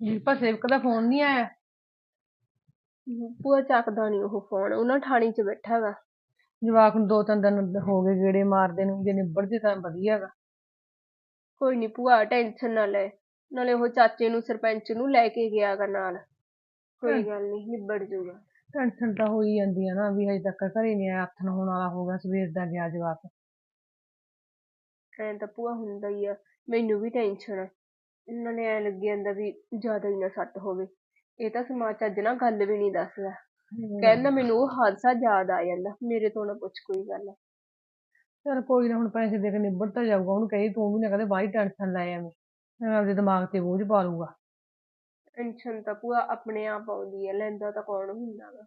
ਦੀਪਾ ਸੇਵਕ ਦਾ ਫੋਨ ਨਹੀਂ ਆਇਆ। ਭੂਆ ਚੱਕਦਾ ਨਹੀਂ ਉਹ ਫੋਨ ਉਹਨਾਂ ਠਾਣੀ 'ਚ ਬੈਠਾ ਹੈਗਾ ਜਵਾਕ ਨੂੰ ਦੋ ਤਿੰਨ ਦਿਨ ਹੋ ਗਏ ਗੇੜੇ ਮਾਰਦੇ ਨੂੰ ਜੇ ਨਿਬੜ ਜੇ ਤਾਂ ਵਧੀਆ ਹੈਗਾ ਕੋਈ ਨਹੀਂ ਭੂਆ ਟੈਨਸ਼ਨ ਨਾ ਲੈ। ਨਾਲੇ ਉਹ ਚਾਚੇ ਨੂੰ ਸਰਪੰਚ ਨੂੰ ਲੈ ਕੇ ਗਿਆ ਗਾ ਨਾਲ। ਕੋਈ। ਗੱਲ ਨਹੀਂ ਨਿਬੜ ਜਾਊਗਾ ਟੈਨਸ਼ਨ ਤਾਂ ਹੋਈ ਜਾਂਦੀ ਆ ਨਾ ਵੀ ਹਜੇ ਤੱਕ ਘਰੇ ਨਹੀਂ ਆਇਆ ਹੱਥ ਹੋਣ ਵਾਲਾ ਹੋ ਗਿਆ ਸਵੇਰ ਦਾ ਗਿਆ ਜਵਾਕ। ਐਂ ਤਾਂ ਭੂਆ ਹੁੰਦਾ ਹੀ ਆ ਮੈਨੂੰ ਵੀ ਟੈਨਸ਼ਨ ਆ। ਨਾਲੇ ਐਂ ਲੱਗੀ ਜਾਂਦਾ ਵੀ ਜ਼ਿਆਦਾ ਹੀ ਨਾ ਸੱਟ ਹੋਵੇ। ਇਹ ਤਾਂ ਸਮਾਜ ਚੱਜ ਨਾਲ ਗੱਲ ਵੀ ਨਹੀਂ ਦੱਸਦਾ ਕਹਿੰਦਾ ਮੈਨੂੰ ਉਹ ਹਾਦਸਾ ਯਾਦ ਆ ਜਾਂਦਾ ਮੇਰੇ ਤੋਂ ਨਾ ਪੁੱਛ ਕੋਈ ਗੱਲ। ਚਲ ਕੋਈ ਨਾ ਹੁਣ ਪੈਸੇ ਦੇ ਕੇ ਨਿਬੜ ਤਾਂ ਜਾਊਗਾ। ਉਹਨੂੰ ਕਹੀ ਤੂੰ ਵੀ ਨਾ ਕਦੇ ਬਾਹਲੀ ਟੈਨਸ਼ਨ ਲੈ ਐਵੇਂ ਐਵੇਂ ਆਪਦੇ ਦਿਮਾਗ ਤੇ ਬੋਝ ਪਾ ਲੂਗਾ ਟੈਨਸ਼ਨ ਤਾਂ ਭੂਆ ਆਪਣੇ ਆਪ ਆਉਂਦੀ ਹੈ ਲੈਂਦਾ ਤਾਂ ਕੌਣ ਹੁੰਦਾ ਗਾ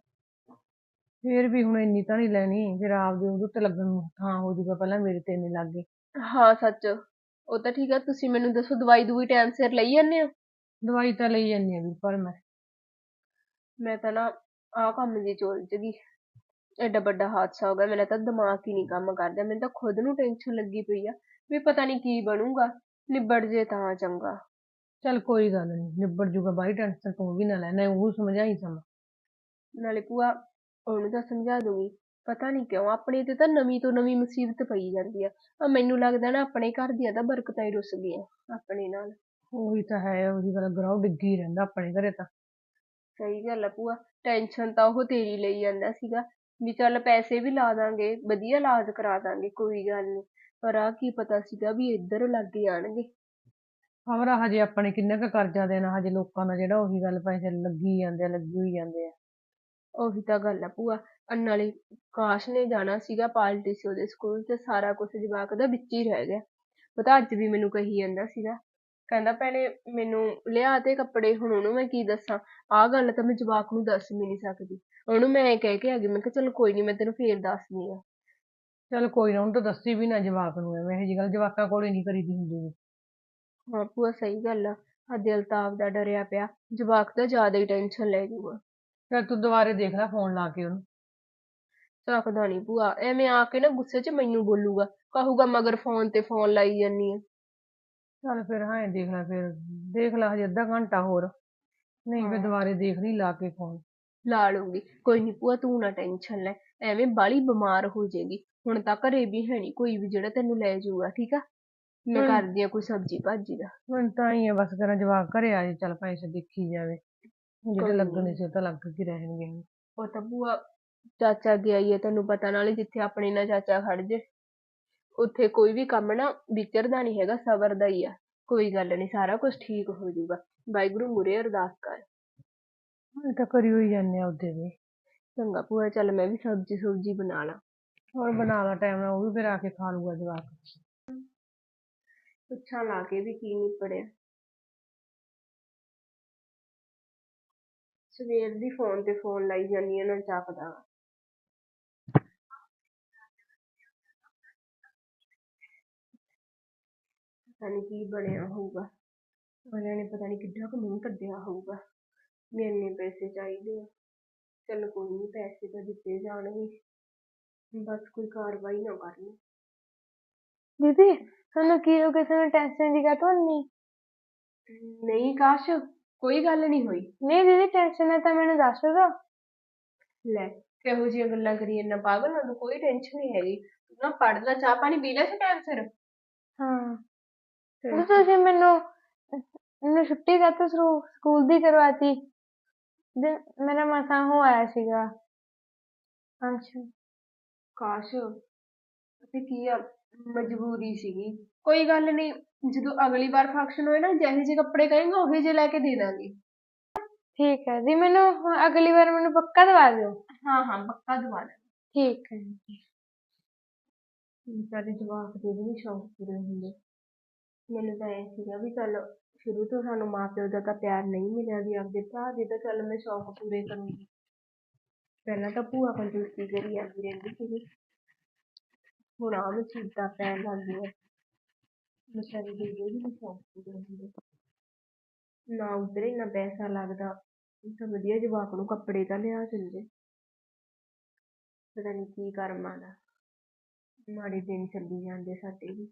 ਫੇਰ ਵੀ ਹੁਣ ਇੰਨੀ ਤਾਂ ਨਹੀਂ ਲੈਣੀ ਫਿਰ ਆਪਦੇ ਉਹਦੇ ਉੱਤੇ ਲੱਗਣ ਨੂੰ ਥਾਂ ਹੋ ਜਾਊਗਾ ਪਹਿਲਾਂ ਮੇਰੇ ਤੇ ਇੰਨੇ ਲੱਗ ਗਏ। ਹਾਂ ਸੱਚ। ਉਹ ਤਾਂ ਠੀਕ ਆ ਤੁਸੀਂ ਮੈਨੂੰ ਦੱਸੋ ਦਵਾਈ ਦੂਈ ਟਾਈਮ ਸਿਰ ਲਈ ਜਾਂਦੇ ਹੋ? ਦਵਾਈ ਤਾਂ ਲਈ ਜਾਂਦੀ ਆ ਵੀ ਪਰ ਮੈਂ। ਮੈਂ ਤਾਂ ਨਾ ਆਹ ਕੰਮ ਜੀ ਚ ਗਈ ਐਡਾ ਵੱਡਾ ਹਾਦਸਾ ਹੋ ਗਿਆ ਮੇਰਾ ਤਾਂ ਦਿਮਾਗ ਹੀ ਨਹੀਂ ਕੰਮ ਕਰਦਾ ਮੈਨੂੰ ਤਾਂ ਖੁਦ ਨੂੰ ਟੈਨਸ਼ਨ ਲੱਗੀ ਪਈ ਆ ਵੀ ਪਤਾ ਨਹੀਂ ਕੀ ਬਣੂਗਾ ਨਿਬੜ ਜੇ ਤਾਂ ਚੰਗਾ। ਚੱਲ ਕੋਈ ਗੱਲ ਨਹੀਂ ਨਿਬੜ ਜੂਗਾ ਬਾਹਲੀ ਟੈਨਸ਼ਨ ਤੂੰ ਵੀ ਨਾ ਲੈ ਨਾ ਉਹ ਸਮਝਾਈ ਸਮਾਂ। ਨਾਲੇ ਭੂਆ ਉਹਨੂੰ ਤਾਂ ਸਮਝਾ ਦੂੰਗੀ। ਪਤਾ ਨਹੀਂ ਕਿਉਂ ਆਪਣੇ ਤੇ ਤਾਂ ਨਵੀਂ ਤੋਂ ਨਵੀਂ ਮੁਸੀਬਤ ਪਈ ਜਾਂਦੀ ਆ। ਆ ਮੈਨੂੰ ਲੱਗਦਾ ਨਾ ਆਪਣੇ ਘਰ ਦੀਆਂ ਤਾਂ ਬਰਕਤਾਂ ਹੀ ਰੁੱਸ ਗਈਆਂ ਆਪਣੇ ਨਾਲ। ਉਹੀ ਤਾਂ ਹੈ ਉਹੀ ਗੱਲ ਗਰਾਉ ਡਿੱਗੀ ਰਹਿੰਦਾ ਆਪਣੇ ਘਰੇ ਤਾਂ। ਸਹੀ ਗੱਲ ਆ ਭੂਆ ਟੈਨਸ਼ਨ ਤਾਂ ਉਹ ਤੇਰੀ ਲਈ ਜਾਂਦਾ ਸੀਗਾ ਵੀ ਚੱਲ ਪੈਸੇ ਵੀ ਲਾ ਦਾਂਗੇ ਵਧੀਆ ਇਲਾਜ ਕਰਾ ਦਾਂਗੇ ਕੋਈ ਗੱਲ ਨਹੀਂ ਪਰ ਆ ਕੀ ਪਤਾ ਸੀਗਾ ਵੀ ਇੱਧਰ ਲੱਗ ਜਾਣਗੇ। ਖਬਰ ਹਜੇ ਆਪਣੇ ਕਿੰਨਾ ਕੁ ਕਰਜ਼ਾ ਦੇਣਾ ਹਜੇ ਲੋਕਾਂ ਦਾ ਜਿਹੜਾ ਉਹੀ ਗੱਲ ਪੈਸੇ ਲੱਗੀ ਜਾਂਦੇ ਆ ਲੱਗੀ ਹੋਈ ਜਾਂਦੇ ਆ। ਉਹੀ ਤਾਂ ਗੱਲ ਆ ਭੂਆ। ਅਹ ਨਾਲੇ ਕਾਸ਼ ਨੇ ਜਾਣਾ ਸੀਗਾ ਪਾਰਟੀ ਸੀ ਉਹਦੇ ਸਕੂਲ ਤੇ ਸਾਰਾ ਕੁਝ ਜਵਾਕ ਦਾ ਵਿੱਚ ਹੀ ਰਹਿ ਗਿਆ। ਪਤਾ ਅੱਜ ਵੀ ਮੈਨੂੰ ਕਹੀ ਜਾਂਦਾ ਸੀਗਾ। ਕਹਿੰਦਾ ਭੈਣੇ ਮੈਨੂੰ ਲਿਆ ਤੇ ਕੱਪੜੇ ਹੁਣ ਉਹਨੂੰ ਮੈਂ ਕੀ ਦੱਸਾਂ? ਆਹ ਗੱਲ ਤਾਂ ਮੈਂ ਜਵਾਕ ਨੂੰ ਦੱਸ ਵੀ ਨਹੀਂ ਸਕਦੀ। ਉਹਨੂੰ ਮੈਂ ਐਂ ਕਹਿ ਕੇ ਆ ਗਈ ਮੈਂ ਕਿਹਾ ਚਲ ਕੋਈ ਨਹੀਂ ਮੈਂ ਤੈਨੂੰ ਫੇਰ ਦੱਸਦੀ ਆ। ਚੱਲ ਕੋਈ ਨਾ ਉਹਨੂੰ ਤਾਂ ਦੱਸੀ ਵੀ ਨਾ ਜਵਾਕ ਨੂੰ ਐਵੇਂ ਇਹੋ ਜਿਹੀ ਗੱਲ ਜਵਾਕਾਂ ਕੋਲੇ ਨਹੀਂ ਕਰੀਦੀ ਹੁੰਦੀ ਹਾਂ ਭੂਆ ਸਹੀ ਗੱਲ ਆ। ਆ ਦਿਲ ਤਾਂ ਆਪਦਾ ਡਰਿਆ ਪਿਆ। ਜਵਾਕ ਤਾਂ ਜ਼ਿਆਦਾ ਹੀ ਟੈਨਸ਼ਨ ਲੈ ਜੂਗਾ। ਫਿਰ ਤੂੰ ਦੁਬਾਰੇ ਦੇਖ ਲੈ ਫੋਨ ਲਾ ਕੇ ਉਹਨੂੰ। ਚੱਕਦਾ ਨਹੀਂ ਭੂਆ ਐਵੇਂ ਆ ਕੇ ਨਾ ਗੁੱਸੇ 'ਚ ਮੈਨੂੰ ਬੋਲੂਗਾ ਕਹੂਗਾ ਮਗਰ ਫੋਨ ਤੇ ਫੋਨ ਲਾਈ ਜਾਨੀ ਆ। ਚੱਲ ਫਿਰ ਹਾਂ ਦੇਖ ਲੈ ਫਿਰ ਦੇਖ ਲੈ ਹਜੇ ਅੱਧਾ ਘੰਟਾ ਹੋਰ। ਨਹੀਂ ਫਿਰ। ਦੁਬਾਰੇ ਦੇਖ ਲਈ ਲਾ ਕੇ ਫੋਨ। ਲਾ ਲੂੰਗੀ ਕੋਈ ਨਹੀਂ ਭੂਆ ਤੂੰ ਨਾ ਟੈਨਸ਼ਨ ਲੈ ਐਵੇਂ ਬਾਲੀ ਬਿਮਾਰ ਹੋ ਜਾਏਗੀ। ਹੁਣ ਤਾਂ ਘਰੇ ਵੀ ਹੈ ਨਹੀਂ ਕੋਈ ਵੀ ਜਿਹੜਾ ਤੈਨੂੰ ਲੈ ਜਾਊਗਾ ਠੀਕ ਆ? ਮੈਂ ਹਮ। ਕਰਦੀ ਆ ਕੋਈ ਸਬਜ਼ੀ ਭਾਜੀ ਦਾ। ਹੁਣ ਤਾਂ ਹੀ ਆ ਬਸ ਕਰਾਂ ਜਵਾਕ ਘਰੇ ਆ ਜੇ ਚੱਲ ਪੈਸੇ ਦੇਖੀ ਜਾਵੇ। ਜਿਹੜੇ ਕੋਈ ਲੱਗਣੇ ਨੀ। ਸੀ ਉਹ ਤਾਂ ਲੱਗ ਕੇ ਰਹਿਣਗੇ। ਉਹ ਤਾਂ ਭੂਆ ਚਾਚਾ ਗਿਆ ਹੀ ਹੈ ਤੈਨੂੰ ਪਤਾ ਨਾਲੇ ਜਿੱਥੇ ਆਪਣੇ ਨਾਲ ਚਾਚਾ ਖੜ ਜੇ ਉੱਥੇ ਕੋਈ ਵੀ ਕੰਮ ਨਾ ਵਿਚਰਦਾ ਨਹੀਂ ਹੈਗਾ ਸਬਰ ਦਾ ਹੀ ਆ। ਕੋਈ ਗੱਲ ਨਹੀਂ ਸਾਰਾ ਕੁਝ ਠੀਕ ਹੋ ਜਾਊਗਾ। ਵਾਹਿਗੁਰੂ ਮੂਹਰੇ ਅਰਦਾਸ ਕਰ। ਇਹ ਤਾਂ ਕਰੀ ਹੋਈ ਜਾਂਦੇ ਆ ਉਹਦੇ ਵੀ। ਚੰਗਾ ਭੂਆ ਚੱਲ ਮੈਂ ਵੀ ਸਬਜ਼ੀ ਸੁਬਜੀ ਬਣਾ ਲਾਂ। ਹੋਰ ਬਣਾ ਲਾ ਟਾਈਮ ਨਾਲ ਉਹ ਵੀ ਫਿਰ ਆ ਕੇ ਖਾ ਲੂਗਾ ਜਵਾਕ। ਪੁੱਛਾਂ ਲਾ ਕੇ ਵੀ ਕੀ ਨਹੀਂ ਸਵੇਰ ਦੀ ਫੋਨ ਤੇ ਫੋਨ ਲਾਈ ਜਾਂਦੀ ਆ ਨਾ ਚੱਕਦਾ ਪਤਾ ਨੀ ਕੀ ਬਣਿਆ ਹੋਊਗਾ। ਅਗਲਿਆਂ ਨੇ ਪਤਾ ਨੀ ਕਿੱਡਾ ਕੁ ਮੂੰਹ ਕੱਢਿਆ ਹੋਊਗਾ। ਵੀ ਇੰਨੇ ਪੈਸੇ ਚਾਹੀਦੇ ਆ। ਚੱਲ ਕੋਈ ਨੀ ਪੈਸੇ ਤਾਂ ਦਿੱਤੇ ਜਾਣਗੇ। ਬਸ ਕੋਈ ਕਾਰਵਾਈ ਨਾ ਕਰਨ। ਦੀਦੀ ਤੁਹਾਨੂੰ ਕੀ ਹੋ ਗਿਆ? ਤੁਹਾਨੂੰ ਟੈਨਸ਼ਨ ਦੀ ਕਾਹਤੋਂ ਨਹੀਂ ਨਹੀਂ ਕਾਸ਼। ਕੋਈ ਗੱਲ ਨਹੀਂ ਹੋਈ। ਨਹੀਂ ਦੀਦੀ ਟੈਨਸ਼ਨ ਹੈ ਤਾਂ ਮੈਨੂੰ ਦੱਸ ਦੋ। ਲੈ ਕਿਹੋ ਜਿਹੀਆਂ ਗੱਲਾਂ ਕਰੀ ਇੰਨਾ ਪਾਗਲ ਮੈਨੂੰ ਕੋਈ ਟੈਨਸ਼ਨ ਨਹੀਂ ਹੈਗੀ। ਤੂੰ ਨਾ ਪੜ੍ਹ ਲੈ ਚਾਹ ਪਾਣੀ ਪੀ ਲੈ ਸੀ ਟਾਈਮ ਸਿਰ। ਹਾਂ। ਤੇ ਤੁਸੀਂ ਮੈਨੂੰ ਮੈਨੂੰ ਛੁੱਟੀ ਕਾਹਤੋਂ ਸ਼ੁਰੂ ਸਕੂਲ ਦੀ ਕਰਵਾਤੀ। ਦੇ ਮੇਰਾ ਮਸਾਂ ਹੋ ਆਇਆ ਸੀਗਾ। ਅੱਛਾ। ਕਾਸ਼ ਤੇ ਕੀ ਆ ਮਜਬੂਰੀ ਸੀਗੀ। ਕੋਈ ਗੱਲ ਨਹੀਂ ਜਦੋਂ ਅਗਲੀ ਵਾਰ ਫੰਕਸ਼ਨ ਹੋਏ ਨਾ ਜਿਹੇ ਜਿਹੇ ਕੱਪੜੇ ਕਹੇਂਗਾ ਉਹੇ ਜਿਹੇ ਲੈ ਕੇ ਦੇ ਦਾਂਗੇ। ਠੀਕ ਹੈ ਜੀ ਮੈਨੂੰ ਹੁਣ ਅਗਲੀ ਵਾਰ ਮੈਨੂੰ ਪੱਕਾ ਦਵਾ ਦਿਓ। ਹਾਂ ਹਾਂ ਪੱਕਾ ਦਵਾ ਦਾਂਗੇ ਠੀਕ ਹੈ ਵਿਚਾਰੇ ਜਵਾਕ ਦੇ ਵੀ ਨੀ ਸ਼ੌਂਕ ਪੂਰੇ ਹੁੰਦੇ। ਮੈਨੂੰ ਤਾਂ ਇਹ ਸੀਗਾ ਵੀ ਚੱਲ ਸ਼ੁਰੂ ਤੋਂ ਸਾਨੂੰ ਮਾਂ ਪਿਓ ਦਾ ਤਾਂ ਪਿਆਰ ਨਹੀਂ ਮਿਲਿਆ ਵੀ ਆਪਦੇ ਭਰਾ ਦੇ ਤਾਂ ਚੱਲ ਮੈਂ ਸ਼ੌਂਕ ਪੂਰੇ ਕਰੂੰਗੀ। ਪਹਿਲਾਂ ਤਾਂ ਭੂਆ ਕੰਜੂਸੀ ਕਰੀ ਜਾਂਦੀ ਰਹਿੰਦੀ ਸੀਗੀ। ਹੁਣ ਆਹ ਮੁਸੀਬਤਾਂ ਪੈਣ ਲੱਗ ਗਈਆਂ ਵਿਚਾਰੇ ਦੇ ਵੀ ਨੀ ਸ਼ੌਂਕ ਪੂਰੇ ਹੁੰਦੇ। ਨਾ ਉਧਰੇ ਇੰਨਾ ਪੈਸਾ ਲੱਗਦਾ ਤਾਂ ਵਧੀਆ ਜਵਾਕ ਨੂੰ ਕੱਪੜੇ ਤਾਂ ਲਿਆ ਦਿੰਦੇ। ਪਤਾ ਨੀ ਕੀ ਕਰਮਾਂ ਦਾ। ਮਾੜੇ ਦਿਨ ਚੱਲੀ ਜਾਂਦੇ ਸਾਡੇ ਵੀ।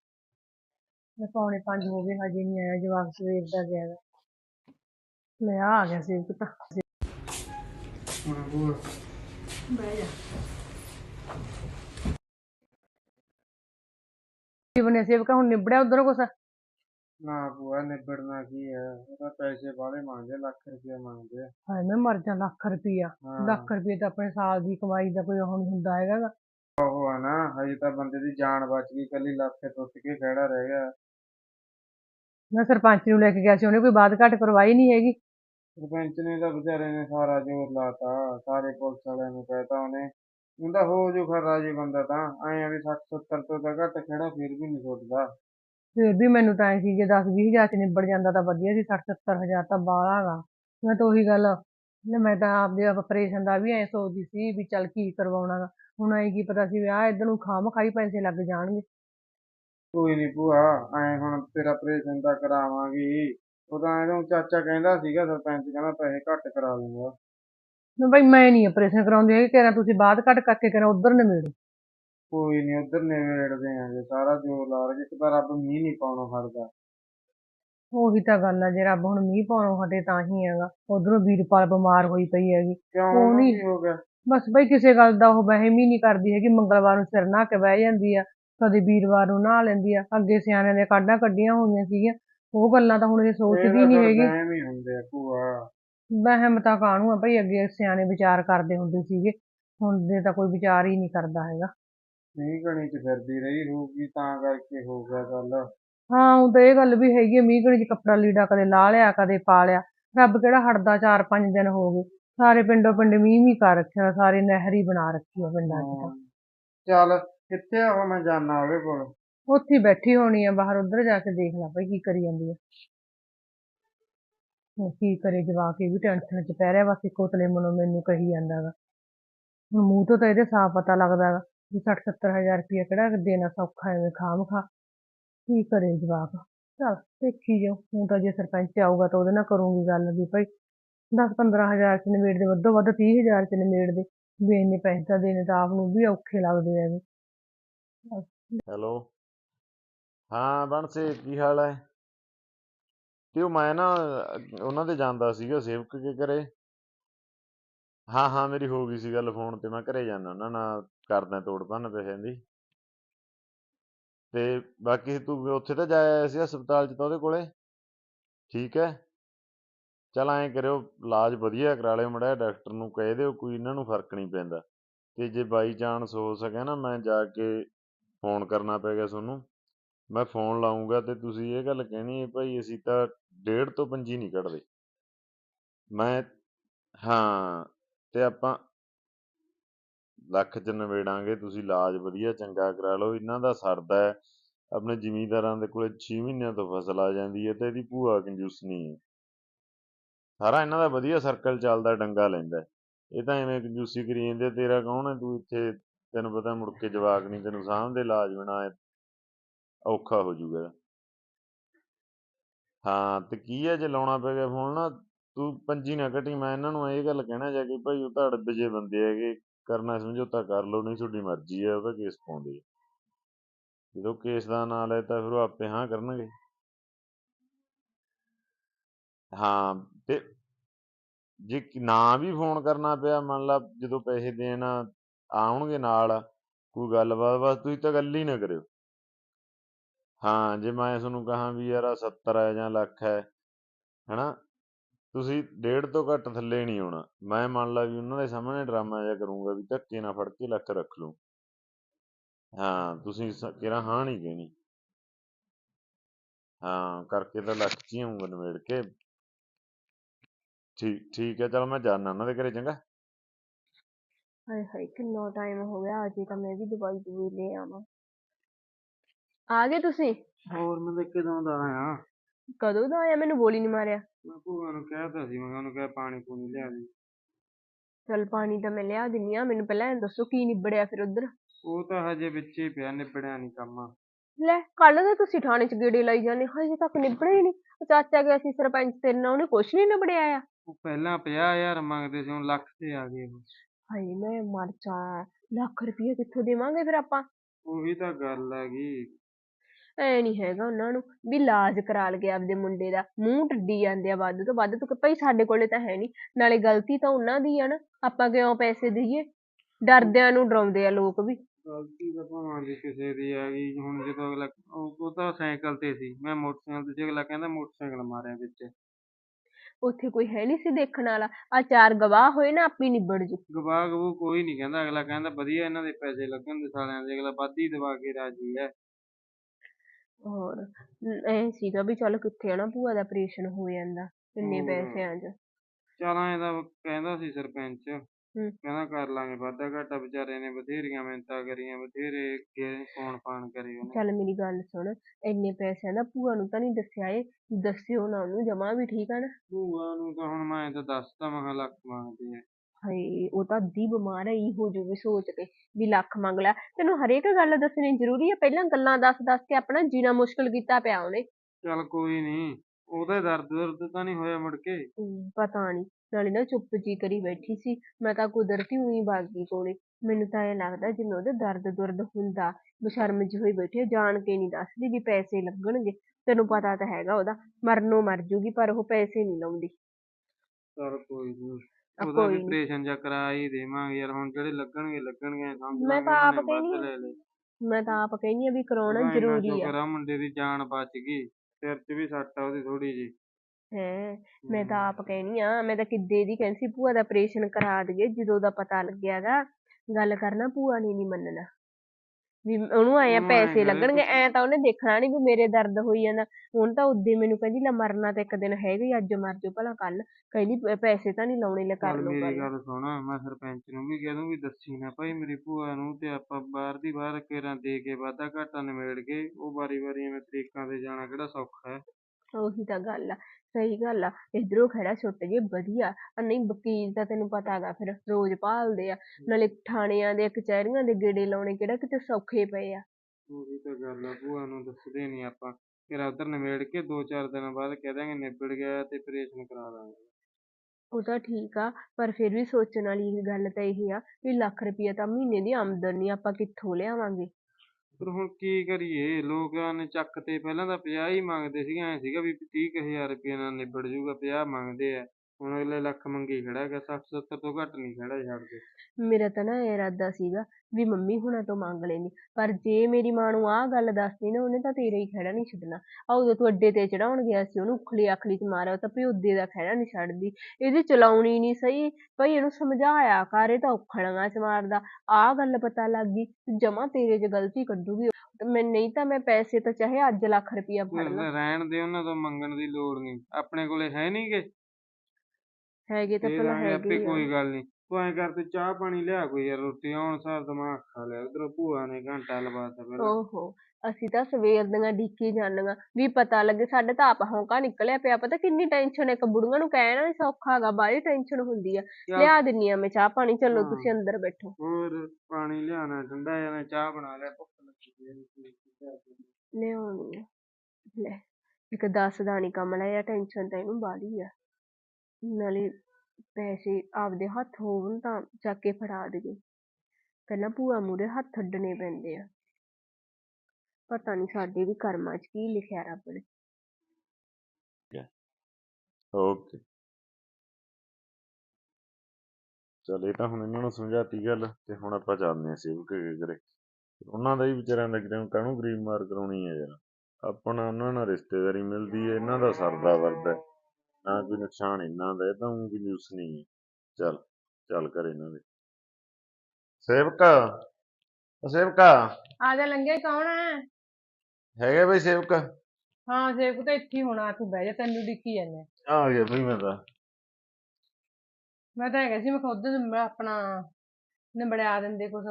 ਮੈਂ ਪੌਣੇ ਪੰਜ ਹੋ ਗਏ ਹਜੇ ਨਹੀਂ ਆਇਆ ਜਵਾਕ ਸਵੇਰ ਦਾ ਗਿਆ ਵਾ। ਲੈ ਆ ਆ ਗਿਆ ਸੀ ਇੱਕ ਤਾਂ। ਬਹਿ ਜਾ। ਕੀ ਬਣਿਆ ਸੇਵਕਾ ਹੁਣ ਨਿਬੜਿਆ ਉਧਰ ਕੁਛ? ਨਾ ਭੂਆ ਨਿਬੜਨਾ ਕੀ ਹੈ ਉਹ ਤਾਂ ਪੈਸੇ ਵਾਲੇ ਮੰਗਦੇ ਲੱਖ ਰੁਪਏ ਮੰਗਦੇ ਆ। ਹਾਏ ਮੈਂ ਮਰ ਜਾ ਲੱਖ ਰੁਪਈਆ ਹਾਂ। ਲੱਖ ਰੁਪਏ ਤਾਂ ਆਪਣੇ ਸਾਲ ਦੀ ਕਮਾਈ ਦਾ ਕੋਈ ਉਹ ਨੀ ਹੁੰਦਾ ਹੈਗਾ ਗਾ। ਉਹ ਆ ਨਾ ਹਜੇ ਤਾਂ ਬੰਦੇ ਦੀ ਜਾਨ ਬਚ ਗਈ ਕੱਲੀ ਲੱਖ ਟੁੱਟ ਕੇ ਖੜਾ ਰਹਿ ਗਿਆ। ਮੈਂ ਸਰਪੰਚ ਨੂੰ ਲੈ ਕੇ ਗਿਆ ਸੀ ਉਹਨੇ ਕੋਈ ਬਾਤ ਘਾਟ ਕਰਵਾਈ ਨਹੀਂ ਹੈਗੀ। ਸਰਪੰਚ ਨੇ ਤਾਂ ਵਿਚਾਰੇ ਨੇ ਸਾਰਾ ਜ਼ੋਰ ਲਾਤਾ ਸਾਰੇ ਪੁਲਿਸ ਵਾਲਿਆਂ ਨੂੰ ਕਹਿਤਾ ਉਹਨੇ। ਹੁੰਦਾ ਹੋ ਜੋ ਖਰਾ ਜੀ ਬੰਦਾ ਤਾਂ ਐਂ ਆ ਵੀ 60 70 ਤੋਂ ਤਾਂ ਘੱਟ ਖੜਾ ਫਿਰ ਵੀ ਨਹੀਂ ਛੁੱਟਦਾ ਫਿਰ ਵੀ ਮੈਨੂੰ ਤਾਂ ਐ ਸੀ ਜੇ 10 20 ਹਜ਼ਾਰ ਚ ਨਿਬੜ ਜਾਂਦਾ ਤਾਂ ਵਧੀਆ ਸੀ 60 70 ਹਜ਼ਾਰ ਤਾਂ ਬਾਹਲਾ ਗਾ ਮੈਂ ਤਾਂ ਉਹੀ ਗੱਲ ਨਾ ਮੈਂ ਤਾਂ ਆਪਦੇ ਆਪਰੇਸ਼ਨ ਦਾ ਵੀ ਐ ਸੋਚਦੀ ਸੀ ਵੀ ਚੱਲ ਕੀ ਕਰਵਾਉਣਾ ਗਾ। ਹੁਣ ਐ ਕੀ ਪਤਾ ਸੀ ਵੀ ਆ ਇਧਰ ਨੂੰ ਖਾਮ ਖਾਈ ਪੈਸੇ ਲੱਗ ਜਾਣਗੇ। ਕੋਈ ਨਹੀਂ ਭੂਆ ਐਂ ਹੁਣ ਤੇਰਾ ਆਪਰੇਸ਼ਨ ਤਾਂ ਕਰਾਵਾਂਗੇ। ਉਹ ਤਾਂ ਇਹਨੂੰ ਚਾਚਾ ਕਹਿੰਦਾ ਸੀਗਾ ਸਰਪੰਚ ਕਹਿੰਦਾ ਪੈਸੇ ਘੱਟ ਕਰਾ ਦੂੰਗਾ ਨਾ ਬਈ ਮੈਂ ਨਹੀਂ ਆਪਰੇਸ਼ਨ ਕਰਾਉਂਦੀ ਹੈਗੀ ਕਹਿਣਾ ਤੁਸੀਂ ਬਾਤ ਘੱਟ ਕਰਕੇ ਕਹਿਣਾ ਉਧਰ ਨਿਬੇੜੋ। ਕੋਈ ਨਹੀਂ ਉਧਰ ਨਿਬੇੜਦੇ ਆਂਗੇ ਸਾਰਾ ਜ਼ੋਰ ਲਾ ਰਹੇ ਤਾਂ ਰੱਬ ਮੀਂਹ ਨਹੀਂ ਪਾਉਣੋਂ ਹਟਦਾ। ਉਹੀ ਤਾਂ ਗੱਲ ਆ ਜੇ ਰੱਬ ਹੁਣ ਮੀਂਹ ਪਾਉਣੋਂ ਹਟੇ ਤਾਂ ਹੀ ਹੈਗਾ ਉਧਰੋਂ ਵੀਰਪਾਲ ਬਿਮਾਰ ਹੋਈ ਪਈ ਹੈਗੀ। ਕਿਉਂ? ਉਹ ਉਹਨੂੰ ਨੀ- ਕੀ ਹੋ ਗਿਆ? ਬਸ ਬਈ ਕਿਸੇ ਗੱਲ ਦਾ ਉਹ ਵਹਿਮ ਹੀ ਨਹੀਂ ਕਰਦੀ ਹੈਗੀ ਮੰਗਲਵਾਰ ਨੂੰ ਸਿਰ ਨਹਾ ਕੇ ਬਹਿ ਜਾਂਦੀ ਆ ਕਦੇ ਵੀਰਵਾਰ ਨੂੰ ਨਹਾ ਲੈਂਦੀ ਆ ਅੱਗੇ ਸਿਆਣਿਆਂ ਦੇ ਕਾਢਾਂ ਕੱਢੀਆਂ ਹੋਈਆਂ ਸੀਗੀਆਂ ਉਹ ਗੱਲਾਂ ਤਾਂ ਹੁਣ ਇਹ ਸੋਚਦੀ ਨਹੀਂ ਹੈਗੀ। ਐਵੇਂ ਹੀ ਹੁੰਦੇ ਆ ਭੂਆ। ਵਹਿਮ ਤਾਂ ਕਾਹਨੂੰ ਆ ਭਈ ਅੱਗੇ ਸਿਆਣੇ ਵਿਚਾਰ ਕਰਦੇ ਹੁੰਦੇ ਸੀਗੇ। ਹੁਣ ਦੇ ਤਾਂ ਕੋਈ ਵਿਚਾਰ ਹੀ ਨਹੀਂ ਕਰਦਾ ਹੈਗਾ। ਨਹੀਂ ਗਣੀ ਚ ਫਿਰਦੀ ਰਹੀ ਹੋਊਗੀ ਤਾਂ ਕਰਕੇ ਹੋ ਗਿਆ ਗੱਲ। ਹਾਂ ਉਹ ਤਾਂ ਇਹ ਗੱਲ ਵੀ ਹੈਗੀ ਆ ਮੀਂਹ ਘੜੀ ਚ ਕੱਪੜਾ ਲੀੜਾ ਕਦੇ ਲਾ ਲਿਆ ਕਦੇ ਪਾ ਲਿਆ। ਰੱਬ ਕਿਹੜਾ ਹਟਦਾ ਚਾਰ ਪੰਜ ਦਿਨ ਹੋ ਗਏ। ਸਾਰੇ ਪਿੰਡੋਂ ਪਿੰਡ ਮੀਂਹ ਵੀ ਕਰ ਰੱਖਿਆ ਸਾਰੇ ਨਹਿਰੀ ਬਣਾ ਰੱਖੀ ਆ ਪਿੰਡਾਂ 'ਚ ਤਾਂ। ਚੱਲ ਕਿੱਥੇ ਆ ਉਹ ਮੈਂ ਜਾਣਾ ਉਹਦੇ ਕੋਲ? ਉੱਥੇ ਹੀ ਬੈਠੀ ਹੋਣੀ ਆ ਬਾਹਰ ਉੱਧਰ ਜਾ ਕੇ ਦੇਖ ਲਾ ਭਈ ਕੀ ਕਰੀ ਜਾਂਦੀ ਆ। ਹੁਣ ਕੀ ਕਰੇ ਜਵਾਕ, ਇਹ ਵੀ ਟੈਨਸ਼ਨ ਚ ਪੈ ਰਿਹਾ, ਬਸ ਇੱਕੋ ਤਲੇ ਮਨੋਂ ਮੈਨੂੰ ਕਹੀ ਜਾਂਦਾ ਗਾ। ਹੁਣ ਮੂੰਹ ਤੋਂ ਤਾਂ ਇਹਦੇ ਸਾਫ਼ ਪਤਾ ਲੱਗਦਾ ਗਾ ਵੀ 60 ਹਜ਼ਾਰ ਰੁਪਇਆ ਕਿਹੜਾ ਦੇਣਾ ਸੌਖਾ ਐਵੇਂ ਖਾਮ ਖਾ। ਕੀ ਕਰੇ ਜਵਾਕ? ਚਲ ਦੇਖੀ ਜਾਓ, ਹੁਣ ਤਾਂ ਜੇ ਸਰਪੰਚ ਆਊਗਾ ਤਾਂ ਉਹਦੇ ਨਾਲ ਕਰੂੰਗੀ ਗੱਲ ਵੀ ਭਾਈ। 10 15 ਹਜ਼ਾਰ ਚ ਨਿਬੇੜ ਦੇ, ਵੱਧੋ ਵੱਧ 30 ਹਜ਼ਾਰ ਚ ਨਿਬੇੜ ਦੇ। ਵੀ ਇੰਨੇ ਪੈਸੇ ਤਾਂ ਦੇਣੇ ਤਾਂ ਆਪ ਨੂੰ ਵੀ ਔਖੇ ਲੱਗਦੇ ਹੈਗੇ ਹੈਲੋ। ਹਾਂ, ਬੰਸੇ, ਕੀ ਹਾਲ ਹੈ? ਤੇ ਉਹ ਮੈਂ ਨਾ, ਉਹਨਾਂ ਦੇ ਜਾਂਦਾ ਸੀਗਾ ਸੇਵਕ ਕੇ ਘਰੇ। ਹਾਂ ਹਾਂ, ਮੇਰੀ ਹੋ ਗਈ ਸੀ ਗੱਲ ਫੋਨ ਤੇ, ਮੈਂ ਘਰੇ ਜਾਣਾ ਉਹਨਾਂ ਨਾਲ ਕਰਦਾ ਤੋੜ ਭੰਨ ਪੈਸਿਆਂ ਦੀ। ਤੇ ਬਾਕੀ ਤੂੰ ਉੱਥੇ ਤਾਂ ਜਾਇਆ ਸੀ ਹਸਪਤਾਲ ਚ ਤਾਂ ਉਹਦੇ ਕੋਲੇ। ਠੀਕ ਹੈ। ਚਲ ਐਂ ਕਰਿਓ, ਇਲਾਜ ਵਧੀਆ ਕਰਾ ਲਿਓ ਮੜਾ ਡਾਕਟਰ ਨੂੰ ਕਹਿ ਦਿਓ ਕੋਈ ਇਹਨਾਂ ਨੂੰ ਫ਼ਰਕ ਨਹੀਂ ਪੈਂਦਾ। ਤੇ ਜੇ ਬਾਈ ਚਾਂਸ ਹੋ ਸਕਿਆ ਨਾ, ਮੈਂ ਜਾ ਕੇ ਫੋਨ ਕਰਨਾ ਪੈ ਗਿਆ ਤੁਹਾਨੂੰ ਮੈਂ ਫੋਨ ਲਾਊਂਗਾ ਤੇ ਤੁਸੀਂ ਇਹ ਗੱਲ ਕਹਿਣੀ ਹੈ, ਭਾਈ ਅਸੀਂ ਤਾਂ ਡੇਢ ਤੋਂ ਪੰਜੀ ਨਹੀਂ ਕੱਢਦੇ। ਮੈਂ, ਹਾਂ, ਤੇ ਆਪਾਂ ਲੱਖ ਚ ਨਿਬੇੜਾਂਗੇ, ਤੁਸੀਂ ਇਲਾਜ ਵਧੀਆ ਚੰਗਾ ਕਰਾ ਲਓ, ਇਹਨਾਂ ਦਾ ਸਰਦਾ ਹੈ, ਆਪਣੇ ਜ਼ਿਮੀਂਦਾਰਾਂ ਦੇ ਕੋਲੇ 6 ਮਹੀਨਿਆਂ ਤੋਂ ਫਸਲ ਆ ਜਾਂਦੀ ਹੈ ਤੇ ਇਹਦੀ ਭੂਆ ਕੰਜੂਸ ਨਹੀਂ ਹੈ। ਸਾਰਾ ਇਹਨਾਂ ਦਾ ਵਧੀਆ ਸਰਕਲ ਚੱਲਦਾ, ਡੰਗਾ ਲੈਂਦਾ ਇਹ ਤਾਂ ਐਵੇਂ ਕੰਜੂਸੀ ਕਰੀ ਜਾਂਦੇ, ਤੇਰਾ ਕੌਣ ਹੈ? ਤੂੰ ਇੱਥੇ ਤੈਨੂੰ ਪਤਾ ਮੁੜ ਕੇ ਜਵਾਕ ਨਹੀਂ ਤੈਨੂੰ ਸਾਂਭਦੇ ਇਲਾਜ ਬਣਾਏ ਔਖਾ ਹੋ ਜਾਊਗਾ ਹਾਂ, ਤੇ ਕੀ ਹੈ ਜੇ ਲਾਉਣਾ ਪੈ ਗਿਆ ਫੋਨ ਨਾ, ਤੂੰ ਪੰਜੀ ਨਾ ਘਟੀ ਮੈਂ ਇਹਨਾਂ ਨੂੰ ਇਹ ਗੱਲ ਕਹਿਣਾ ਜਾ ਕੇ ਭਾਈ ਉਹ ਤਾਂ ਅੜਬ ਜੇ ਬੰਦੇ ਹੈਗੇ, ਕਰਨਾ ਸਮਝੌਤਾ ਕਰ ਲਓ, ਨਹੀਂ ਤੁਹਾਡੀ ਮਰਜ਼ੀ ਹੈ ਉਹਦਾ ਕੇਸ ਪਾਉਂਦੇ ਜਦੋਂ ਕੇਸ ਦਾ ਨਾਂ ਲੈ ਤਾਂ ਫਿਰ ਉਹ ਆਪੇ ਹਾਂ ਕਰਨਗੇ। ਹਾਂ, ਤੇ ਜੇ ਨਾ ਵੀ ਫੋਨ ਕਰਨਾ ਪਿਆ, ਮੰਨ ਲਾ ਜਦੋਂ ਪੈਸੇ ਦੇਣ ਆਉਣਗੇ ਨਾਲ, ਕੋਈ ਗੱਲਬਾਤ, ਬਸ ਤੁਸੀਂ ਤਾਂ ਗੱਲ ਹੀ ਨਾ ਕਰਿਓ। ਹਾਂ, ਜੇ ਮੈਂ ਤੁਹਾਨੂੰ ਕਹਾਂ ਵੀ ਯਾਰ ਆਹ 70 ਹੈ ਜਾਂ ਲੱਖ ਹੈ, ਹਨਾ? ਤੁਸੀਂ ਡੇਢ ਤੋਂ ਘੱਟ ਥੱਲੇ ਨਹੀਂ ਆਉਣਾ। ਮੈਂ ਮੰਨ ਲਾ ਵੀ ਉਹਨਾਂ ਦੇ ਸਾਹਮਣੇ ਡਰਾਮਾ ਜਿਹਾ ਕਰੂੰਗਾ ਵੀ ਧੱਕੇ ਨਾ ਫੜ ਕੇ ਲੱਖ ਰੱਖ ਲਓ ਹਾਂ, ਤੁਸੀਂ ਸ- ਕਿਹੜਾ ਹਾਂ ਨਹੀਂ ਕਹਿਣੀ। ਹਾਂ, ਕਰਕੇ ਤਾਂ ਲੱਖ ਚ ਹੀ ਆਊਂਗਾ ਨਿਬੇੜ ਕੇ। ਠੀਕ ਠੀਕ ਹੈ, ਚਲ ਮੈਂ ਜਾਣਾ ਉਹਨਾਂ ਦੇ ਘਰੇ, ਚੰਗਾ? ਹਾਏ ਹਾਏ, ਕਿੰਨਾ ਟਾਈਮ ਹੋ ਗਿਆ, ਅਜੇ ਤਾਂ ਮੈਂ ਵੀ ਦਵਾਈ ਦਵੂਈ ਲੈ ਆਵਾਂ। ਆ ਗਏ ਤੁਸੀਂ? ਹੋਰ ਮੈਂ ਤਾਂ ਕਿਦੋਂ ਦਾ ਆਇਆ। ਕਦੋਂ ਦਾ ਆਇਆ? ਮੈਨੂੰ ਬੋਲੀ ਨਹੀਂ ਮਾਰਿਆ। ਮੈਂ ਭੂਆ ਨੂੰ ਕਹਿਤਾ ਸੀ ਮੈਂ ਉਹਨੂੰ ਕਹਿ ਪਾਣੀ ਪੂਣੀ ਲਿਆ ਦੇ। ਚਲ ਪਾਣੀ ਤਾਂ ਮੈਂ ਲਿਆ ਦਿੰਨੀ ਆ ਮੈਨੂੰ ਪਹਿਲਾਂ ਇਹ ਦੱਸੋ ਕੀ ਨਿਬੜਿਆ ਫਿਰ ਉਧਰ? ਉਹ ਤਾਂ ਹਜੇ ਵਿੱਚ ਹੀ ਪਿਆ ਨਿਬੜਿਆ ਨਹੀਂ ਕੰਮ। ਲੈ ਕੱਲ ਦੇ ਤੁਸੀਂ ਥਾਣੇ 'ਚ ਗੇੜੇ ਲਾਈ ਜਾਂਦੇ ਹਜੇ ਤੱਕ ਨਿਬੜਿਆ ਹੀ ਨਹੀਂ ਚਾਚਾ ਗਿਆ ਸੀ ਸਰਪੰਚ ਤੇਰੇ ਨਾਲ ਉਹਨੇ ਕੁਛ ਨਹੀਂ ਨਿਬੜਿਆ ਆ। ਉਹ ਪਹਿਲਾਂ 50000 ਮੰਗਦੇ ਸੀ ਹੁਣ ਲੱਖ ਤੇ ਆ ਗਏ ਉਹ। ਹਾਏ ਮੈਂ ਮਰ ਜਾ ਲੱਖ ਰੁਪਏ ਕਿੱਥੋਂ ਦੇਵਾਂਗੇ ਫਿਰ ਆਪਾਂ? ਉਹੀ ਤਾਂ ਗੱਲ ਹੈਗੀ। ਐ ਨਹੀਂ ਹੈਗਾ ਉਹਨਾਂ ਨੂੰ ਵੀ ਇਲਾਜ ਕਰਾ ਲਗੇ ਆਪਦੇ ਮੁੰਡੇ ਦਾ ਮੂੰਹ ਟੱਡੀ ਜਾਂਦੇ ਆ ਵੱਧ ਤੋਂ ਵੱਧ ਤੂੰ ਭਾਈ ਸਾਡੇ ਕੋਲੇ ਤਾਂ ਹੈ ਨਹੀਂ ਨਾਲੇ ਗਲਤੀ ਤਾਂ ਉਹਨਾਂ ਦੀ ਆ ਨਾ ਆਪਾਂ ਕਿਉਂ ਪੈਸੇ ਦਈਏ? ਡਰਦਿਆਂ ਨੂੰ ਡਰਾਉਂਦੇ ਆ ਲੋਕ ਵੀ। ਗਲਤੀ ਤਾਂ ਭਾਵਾਂ ਦੀ ਕਿਸੇ ਦੀ ਆ ਗਈ ਹੁਣ ਜਦੋਂ ਅਗਲਾ ਉਹ ਉਹ ਤਾਂ ਸਾਈਕਲ ਤੇ ਸੀ ਮੈਂ ਮੋਟਰਸਾਈਕਲ ਤੇ ਸੀ ਅਗਲਾ ਕਹਿੰਦਾ ਮੋਟਰਸਾਈਕਲ ਮਾਰਿਆ ਵਿੱਚ। ਉੱਥੇ ਕੋਈ ਹੈ ਨਹੀਂ ਸੀ ਦੇਖਣ ਵਾਲਾ ਆ ਚਾਰ ਗਵਾਹ ਹੋਏ ਨਾ ਆਪੇ ਨਿਬੜ ਜੂ। ਗਵਾਹ ਗਵੂ ਕੋਈ ਨਹੀਂ ਕਹਿੰਦਾ ਅਗਲਾ ਕਹਿੰਦਾ ਵਧੀਆ ਇਹਨਾਂ ਦੇ ਪੈਸੇ ਲੱਗਣ ਦੇ ਸਾਲਿਆਂ ਦੇ ਅਗਲਾ ਵੱਧ ਹੀ ਦਵਾ ਕੇ ਰਾਜੀ ਹੈ ਹੋਰ ਐ ਸੀਗਾ ਵੀ ਚੱਲ ਕਿੱਥੇ ਆ ਨਾ ਭੂਆ ਦਾ ਆਪਰੇਸ਼ਨ ਹੋ ਜਾਂਦਾ ਇੰਨੇ ਹੋਰ। ਪੈਸਿਆਂ 'ਚ। ਚੱਲ ਐਂ ਤਾਂ ਕਹਿੰਦਾ ਸੀ ਸਰਪੰਚ ਕਹਿੰਦਾ ਕਰ ਲਾਂਗੇ ਵਾਧਾ ਘਾਟਾ ਵਿਚਾਰੇ ਨੇ ਬਥੇਰੀਆਂ ਮਿਹਨਤਾਂ ਕਰੀਆਂ ਬਥੇਰੇ ਅੱਗੇ ਫੋਨ ਫਾਨ ਕਰੇ ਉਹਨੇ। ਚੱਲ ਮੇਰੀ ਗੱਲ ਸੁਣ ਇੰਨੇ ਪੈਸਿਆਂ ਦਾ ਭੂਆ ਨੂੰ ਤਾਂ ਨਹੀਂ ਦੱਸਿਆ ਏ ਦੱਸਿਓ ਨਾ ਉਹਨੂੰ ਜਮਾ ਵੀ ਠੀਕ ਆ ਨਾ। ਭੂਆ ਨੂੰ ਤਾਂ ਹੁਣ ਮੈਂ ਤਾਂ ਦੱਸਤਾ ਮੈਂ ਕਿਹਾ ਲੱਖ ਮੰਗਦੇ ਆ। ਹਾਏ ਉਹ ਤਾਂ ਅੱਧੀ ਬਿਮਾਰ ਹੈ ਹੀ ਜੂਗੀ ਸੋਚ ਕੇ ਵੀ ਲੱਖ ਮੰਗ ਲਿਆ ਤੈਨੂੰ ਹਰੇਕ ਗੱਲ ਦੱਸਣੀ ਜ਼ਰੂਰੀ ਹੈ ਪਹਿਲਾਂ ਗੱਲਾਂ ਦੱਸ ਦੱਸ ਕੇ ਆਪਣਾ ਜੀਣਾ ਮੁਸ਼ਕਿਲ ਕੀਤਾ ਪਿਆ ਉਹਨੇ। ਚੱਲ ਕੋਈ ਨਹੀਂ ਉਹਦਾ ਦਰਦ ਦਰਦ ਤਾਂ ਨਹੀਂ ਹੋਇਆ ਮੁੜ ਕੇ। ਹਮ, ਪਤਾ ਨਹੀਂ ਨਾਲੇ ਨਾ ਚੁੱਪ ਜੀ ਕਰੀ ਬੈਠੀ ਸੀ ਮੈਂ ਤਾਂ ਕੁਦਰਤੀ ਉਹੀ ਗਈ ਕੋਲੇ। ਮੈਨੂੰ ਤਾਂ ਇਹ ਲੱਗਦਾ ਜਿਵੇਂ ਉਹਦੇ ਦਰਦ ਦੁਰਦ ਹੁੰਦਾ ਬਸ਼ਰਮ ਜਿਹੀ ਹੋਈ ਬੈਠੀ ਜਾਣ ਕੇ ਨਹੀਂ ਦੱਸਦੀ ਵੀ ਪੈਸੇ ਲੱਗਣਗੇ। ਤੈਨੂੰ ਪਤਾ ਤਾਂ ਹੈਗਾ ਉਹਦਾ ਮਰਨੋਂ ਮਰ ਜੂਗੀ ਪਰ ਉਹ ਪੈਸੇ ਨਹੀਂ ਲਾਉਂਦੀ। ਚੱਲ ਕੋਈ ਨਹੀਂ ਉਹਦਾ ਵੀ ਨੀ। ਆਪਰੇਸ਼ਨ ਜਾਂ ਕਰਾ ਹੀ ਦੇਵਾਂਗੇ ਯਾਰ ਹੁਣ ਜਿਹੜੇ ਲੱਗਣਗੇ ਲੱਗਣਗੇ ਸਮਝ ਮੈਂ ਤਾਂ ਆਪ ਨੇ ਕਹਿੰਦੀ। ਲੈ। ਮੈਂ ਤਾਂ ਆਪ ਕਹਿੰਦੀ ਆ ਵੀ ਕਰਾਉਣਾ ਉਹਦਾ ਇੰਨਾ ਜ਼ਰੂਰੀ ਆ ਸ਼ੁਕਰ ਆ ਮੁੰਡੇ ਦੀ ਜਾਨ ਬਚ ਗਈ ਸਿਰ 'ਚ ਵੀ ਸੱਟ ਆ ਉਹਦੀ ਥੋੜੀ ਜੀ ਹੈ ਮੈਂ ਤਾਂ ਆਪ ਕਹਿਣੀ ਆ ਮੈਂ ਤਾਂ ਕਿੱਦੇ ਦੀ ਕਹਿੰਦੀ ਸੀ ਭੂਆ ਦਾ ਆਪਰੇਸ਼ਨ ਕਰਾ ਦਈਏ ਜਦੋਂ ਦਾ ਪਤਾ ਲੱਗਿਆਗਾ ਗੱਲ ਕਰਨਾ ਭੂਆ ਨੇ ਨਹੀਂ ਮੰਨਣਾ ਵੀ ਉਹਨੂੰ ਆਏ ਆ ਪੈਸੇ ਲੱਗਣਗੇ ਐ ਤਾਂ ਉਹਨੇ ਦੇਖਣਾ ਨਹੀਂ ਵੀ ਮੇਰੇ ਦਰਦ ਹੋਈ ਜਾਂਦਾ। ਹੁਣ ਤਾਂ ਉਦੇ ਮੈਨੂੰ ਕਹਿੰਦੀ ਲੈ ਮਰਨਾ ਤਾਂ ਇੱਕ ਦਿਨ ਹੈਗਾ ਹੀ ਅੱਜ ਮਰ ਜਾਓ ਭਲਾ ਕੱਲ ਕਹਿੰਦੀ ਪ- ਪੈਸੇ ਤਾਂ ਨਹੀਂ ਲਾਉਣੇ ਲੈ ਕਰ ਚੱਲ ਲਓ ਮੇਰੀ ਗੱਲ ਗੱਲ ਸੁਣ ਮੈਂ ਸਰਪੰਚ ਨੂੰ ਵੀ ਕਹਿ ਦੂੰ ਵੀ ਦੱਸੀ ਨਾ ਭਾਈ ਮੇਰੀ ਭੂਆ ਨੂੰ ਤੇ ਆਪਾਂ ਬਾਹਰ ਦੀ ਬਾਹਰ ਕੇਰਾਂ ਦੇ ਕੇ ਵਾਧਾ ਘਾਟਾ ਨਿਬੇੜ ਕੇ ਉਹ ਵਾਰੀ ਵਾਰੀ ਐਵੇਂ ਤਰੀਕਾਂ ਤੇ ਜਾਣਾ ਕਿਹੜਾ ਸੌਖਾ ਹੈ? ਉਹੀ ਤਾਂ ਗੱਲ ਆ। ਸਹੀ ਗੱਲ ਆ ਇਧਰੋਂ ਖੜਾ ਛੁੱਟ ਜੇ ਵਧੀਆ ਆ ਨਹੀਂ ਵਕੀਲ ਤਾਂ ਤੈਨੂੰ ਪਤਾ ਗਾ ਫਿਰ ਰੋਜ਼ ਭਾਲਦੇ ਆ ਨਾਲੇ ਥਾਣਿਆਂ ਦੇ ਕਚਹਿਰੀਆਂ ਦੇ ਗੇੜੇ ਲਾਉਣੇ ਕਿਹੜਾ ਕਿਤੇ ਸੌਖੇ ਪਏ ਆ। ਉਹੀ ਤਾਂ ਗੱਲ ਆ ਭੂਆ ਨੂੰ ਦੱਸਦੇ ਨਹੀਂ ਆਪਾਂ ਫਿਰ ਉਧਰ ਨਿਬੇੜ ਕੇ ਦੋ ਚਾਰ ਦਿਨਾਂ ਬਾਅਦ ਕਹਿ ਦਾਂਗੇ ਨਿਬੜ ਗਿਆ ਤੇ ਆਪਰੇਸ਼ਨ ਕਰਾ ਦਾਂਗੇ। ਉਹ ਤਾਂ ਠੀਕ ਆ ਪਰ ਫਿਰ ਵੀ ਸੋਚਣ ਵਾਲੀ ਗੱਲ ਤਾਂ ਇਹ ਆ ਵੀ ਲੱਖ ਰੁਪਈਆ ਤਾਂ ਮਹੀਨੇ ਦੀ ਆਮਦਨ ਨਹੀਂ ਆਪਾਂ ਕਿੱਥੋਂ ਲਿਆਵਾਂਗੇ। ਪਰ ਹੁਣ ਕੀ ਕਰੀਏ? ਲੋਕਾਂ ਨੇ ਚੱਕ ਤੇ ਪਹਿਲਾਂ ਤਾਂ 50 ਹੀ ਮੰਗਦੇ ਸੀਗੇ, ਐ ਸੀਗਾ ਵੀ 30000 ਰੁਪਏ ਨਾਲ ਨਿਬੜ ਜੂਗਾ 50 ਮੰਗਦੇ ਆ। ਹੁਣ ਅਗਲੇ ਲੱਖ ਮੰਗੀ ਖੜਾ ਹੈਗਾ 60 70 ਤੋਂ ਘੱਟ ਨਹੀਂ ਖੜਾ ਛੱਡਦੇ ਮੇਰਾ ਤਾਂ ਨਾ ਇਹ ਇਰਾਦਾ ਸੀਗਾ ਵੀ ਮੰਮੀ ਹੁਣਾਂ ਤੋਂ ਮੰਗ ਲੈਂਦੀ ਪਰ ਜੇ ਮੇਰੀ ਮਾਂ ਨੂੰ ਆਹ ਗੱਲ ਦੱਸਦੀ ਨਾ ਉਹਨੇ ਤਾਂ ਤੇਰਾ ਹੀ ਖਹਿੜਾ ਨਹੀਂ ਛੱਡਣਾ। ਆ ਉਦੋਂ ਤੂੰ ਅੱਡੇ ਤੇ ਚੜਾਉਣ ਗਿਆ ਸੀ ਉਹਨੂੰ ਉਖਲੀ ਆਖਲੀ ਚ ਮਾਰਿਆ ਉਹ ਤਾਂ ਭਿਉਦੇ ਦਾ ਖਹਿੜਾ ਨਹੀਂ ਛੱਡਦੀ। ਇਹਦੀ ਚਲਾਉਣੀ ਨਹੀਂ ਸਹੀ ਭਈ ਇਹਨੂੰ ਸਮਝਾਇਆ ਕਰ ਇਹ ਤਾਂ ਉਖਲੀਆਂ ਚ ਮਾਰਦਾ। ਆਹ ਗੱਲ ਪਤਾ ਲੱਗ ਗਈ ਜਮਾ ਤੇਰੇ 'ਚ ਗਲਤੀ ਕੱਢੂਗੀ ਮੈਂ ਨਹੀਂ ਤਾਂ ਮੈਂ ਪੈਸੇ ਤਾਂ ਚਾਹੇ ਅੱਜ ਲੱਖ ਰੁਪਈਆ ਫੜ ਲਾਂ ਰਹਿਣ ਦੇ ਉਹਨਾਂ ਤੋਂ ਮੰਗਣ ਦੀ ਲੋੜ ਨਹੀਂ। ਆਪਣੇ ਕੋਲੇ ਹੈ ਨਹੀਂਗੇ ਹੈਗੇ ਤਾਂ ਭਲਾ ਆਪੇ ਹੈਗੇ ਹੀ ਆ। ਕੋਈ ਗੱਲ ਨਹੀਂ ਤੂੰ ਐਂ ਕਰ ਤੇ ਚਾਹ ਪਾਣੀ ਲਿਆ ਕੋਈ ਯਾਰ ਰੋਟੀ ਆਉਣ ਸਾਰ ਦਿਮਾਗ ਖਾ ਲਿਆ ਉਧਰੋਂ ਭੂਆ ਨੇ ਘੰਟਾ ਲਵਾਤਾ ਪਹਿਲਾਂ। ਓਹੋ ਅਸੀਂ ਤਾਂ ਸਵੇਰ ਦੀਆਂ ਡੀਕੀ ਜਾਂਦੀਆਂ ਵੀ ਪਤਾ ਲੱਗੇ ਸਾਡੇ ਤਾਂ ਆਪ ਹੌਂਕਾ ਨਿਕਲਿਆ ਪਿਆ ਪਤਾ ਕਿੰਨੀ ਟੈਨਸ਼ਨ ਇੱਕ ਬੁੜੀਆਂ ਨੂੰ ਕਹਿਣਾ ਵੀ ਸੌਖਾ ਹੈਗਾ ਬਾਹਲੀ ਟੈਨਸ਼ਨ ਹੁੰਦੀ ਆ। ਚੱਲ। ਲਿਆ ਦਿੰਨੀ ਆ ਮੈਂ ਚਾਹ ਪਾਣੀ ਚਲੋ ਹਾਂ। ਤੁਸੀਂ ਅੰਦਰ ਬੈਠੋ। ਹੋਰ ਪਾਣੀ ਲਿਆਣਾ ਠੰਡਾ ਜਾਣਾ ਚਾਹ ਬਣਾ ਲਿਆ ਭੁੱਖ ਲੱਗੀ ਹੈ ਲਿਆਉਣੀ ਆ। ਲੈ ਇੱਕ ਦਸ ਦਾ ਨੀ ਕੰਮ ਲਿਆ ਟੈਨਸ਼ਨ ਤਾਂ ਇਹਨੂੰ ਬਾਹਲੀ ਆ। ਨਾਲੇ ਪੈਸੇ ਆਪਦੇ ਹੱਥ ਹੋਣ ਤਾਂ ਚੱਕ ਕੇ ਫੜਾ ਦੇਵੇ। ਪਹਿਲਾਂ ਭੂਆ ਮੂਹਰੇ ਹੱਥ ਅੱਡਣੇ ਪੈਂਦੇ ਆ। ਪਤਾ ਨੀ ਸਾਡੇ ਵੀ ਕਰਮਾਂ 'ਚ ਕੀ ਲਿਖਿਆ ਰੱਬ ਨੇ। ਓਕੇ। ਚਲ ਇਹ ਤਾਂ ਹੁਣ ਇਹਨਾਂ ਨੂੰ ਸਮਝਾਤੀ ਗੱਲ ਤੇ ਹੁਣ ਆਪਾਂ ਚੱਲਦੇ ਹਾਂ ਸੇਵਕ ਦੇ ਘਰੇ। ਉਹਨਾਂ ਦਾ ਹੀ ਵਿਚਾਰਿਆਂ ਦਾ ਕਿਤੇ ਕਾਹਨੂੰ ਗਰੀਬ ਮਾਰ ਕਰਾਉਣੀ ਹੈ ਯਾਰ? ਆਪਣਾ ਉਹਨਾਂ ਨਾਲ ਰਿਸ਼ਤੇਦਾਰੀ ਮਿਲਦੀ ਹੈ, ਇਹਨਾਂ ਦਾ ਸਰਦਾ ਵਰਦਾ ਹੈ। ਨਾ ਕੋਈ ਨੁਕਸਾਨ ਇਹਨਾਂ ਦਾ ਇਹ ਤਾਂ ਊਂ ਵੀ ਨਿਊਸ ਨਹੀਂ ਹੈ। ਚੱਲ ਚੱਲ ਕਰ ਇਹਨਾਂ ਦੇ। ਸੇਵਕ ਉਹ ਸੇਵਕਾ। ਆ ਜਾ ਲੰਘਿਆ ਕੌਣ ਹੈ ਹੈਗਾ ਬਈ ਸੇਵਕ? ਹਾਂ ਸੇਵਕ ਤਾਂ ਇੱਥੇ ਹੀ ਹੋਣਾ ਤੂੰ ਬਹਿ ਜਾ ਤੈਨੂੰ ਡਿੱਕੀ ਜਾਂਦੇ ਆ। ਗਿਆ ਬਈ ਮੈਂ ਤਾਂ। ਮੈਂ ਤਾਂ ਹੈਗਾ ਸੀ ਮੈਂ ਖੁਦ ਨੂੰ ਆਪਣਾ ਨਿਬੜਿਆ ਦਿੰਦੇ ਕੁਛ